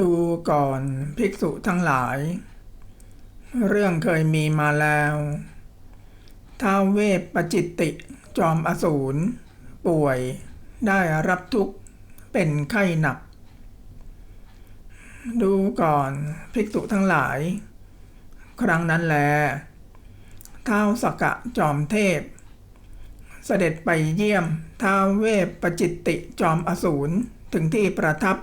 ดูก่อนภิกษุทั้งหลาย เรื่องเคยมีมาแล้วท้าวเวปปจิตติจอมอสูรป่วยได้รับทุกข์เป็นไข้หนัก ดูก่อนภิกษุทั้งหลาย ครั้งนั้นแลท้าวสกกะจอมเทพ เสด็จไปเยี่ยมท้าวเวปปจิตติจอมอสูรถึงที่ประทับ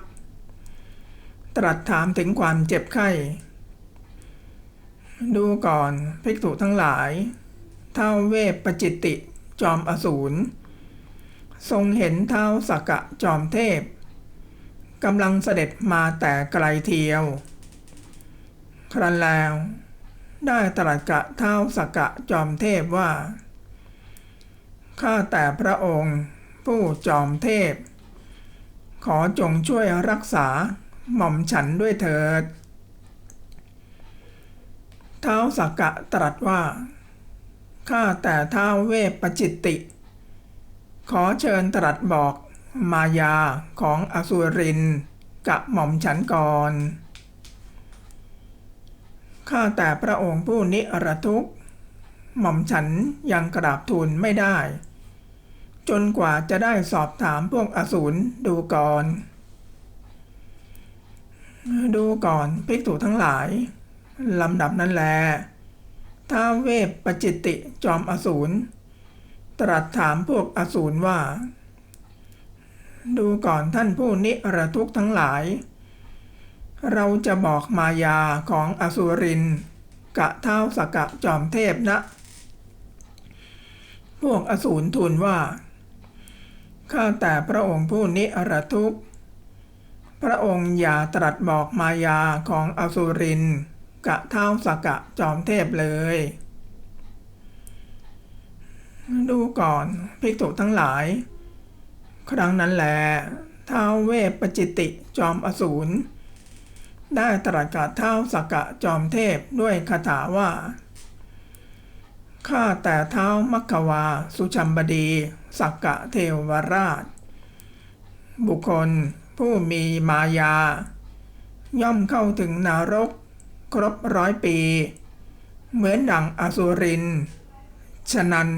ตรัสถามถึงความเจ็บไข้ ดูก่อนภิกษุทั้งหลาย เท้าเวปปจิตติจอมอสูร ทรงเห็นเท้าสักกะจอมเทพกำลังเสด็จมาแต่ไกลเทียว ครั้นแล้ว ได้ตรัสกะเท้าสักกะจอมเทพว่า ข้าแต่พระองค์ ผู้จอมเทพ ขอจงช่วยรักษา หม่อมฉันด้วยเถิด เท้าสักกะตรัสว่า ข้าแต่ท้าเวปปจิตติ ขอเชิญตรัสบอกมายาของอสุรินกับหม่อมฉันก่อน ข้าแต่พระองค์ผู้นิรทุกข์ หม่อมฉันยังกราบทูลไม่ได้ จนกว่าจะได้สอบถามพวกอสูรดูก่อน ดูก่อนภิกษุทั้งหลาย ลำดับนั้นแลท้าเวปปจิตติจอมอสูร ตรัสถามพวกอสูรว่า ดูก่อนท่านผู้นิรทุกทั้งหลาย เราจะบอกมายาของอสุริน กะเท้าสกกะจอมเทพนะ พวกอสูรทูลว่า ข้าแต่พระองค์ผู้นิรทุกข์ พระองค์อย่าตรัสบอกมายาของอสุรินกะเท้าสกกะจอมเทพเลย ดูก่อนภิกษุทั้งหลาย ครั้งนั้นแหลท้าวเวปจิติจอมอสูรได้ตรัสกับท้าวสกกะจอมเทพด้วยคาถาว่าข้าแต่เท้ามัควา สุชัมบดี สักกะเทวราช บุคคล ผู้มีมายา ย่อมเข้าถึงนรก ครบร้อยปี เหมือนดังอสุริน ฉะนั้น